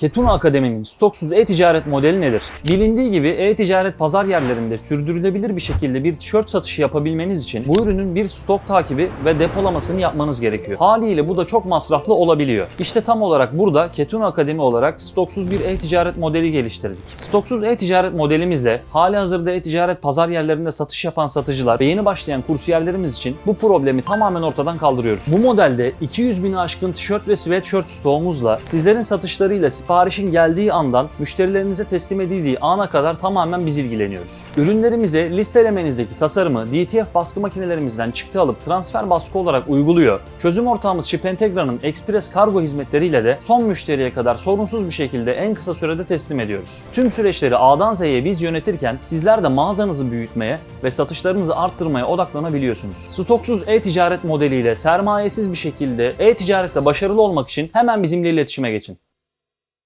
Ketuna Akademi'nin stoksuz e-ticaret modeli nedir? Bilindiği gibi e-ticaret pazar yerlerinde sürdürülebilir bir şekilde bir tişört satışı yapabilmeniz için bu ürünün bir stok takibi ve depolamasını yapmanız gerekiyor. Haliyle bu da çok masraflı olabiliyor. İşte tam olarak burada Ketuna Akademi olarak stoksuz bir e-ticaret modeli geliştirdik. Stoksuz e-ticaret modelimizle hali hazırda e-ticaret pazar yerlerinde satış yapan satıcılar ve yeni başlayan kursiyerlerimiz için bu problemi tamamen ortadan kaldırıyoruz. Bu modelde 200 bini aşkın tişört ve sweatshirt stoğumuzla sizlerin satışlarıyla siparişin geldiği andan müşterilerinize teslim edildiği ana kadar tamamen biz ilgileniyoruz. Ürünlerimize listelemenizdeki tasarımı DTF baskı makinelerimizden çıktı alıp transfer baskı olarak uyguluyor. Çözüm ortağımız Shipentegra'nın Express kargo hizmetleriyle de son müşteriye kadar sorunsuz bir şekilde en kısa sürede teslim ediyoruz. Tüm süreçleri A'dan Z'ye biz yönetirken sizler de mağazanızı büyütmeye ve satışlarınızı arttırmaya odaklanabiliyorsunuz. Stoksuz e-ticaret modeliyle sermayesiz bir şekilde e-ticarette başarılı olmak için hemen bizimle iletişime geçin.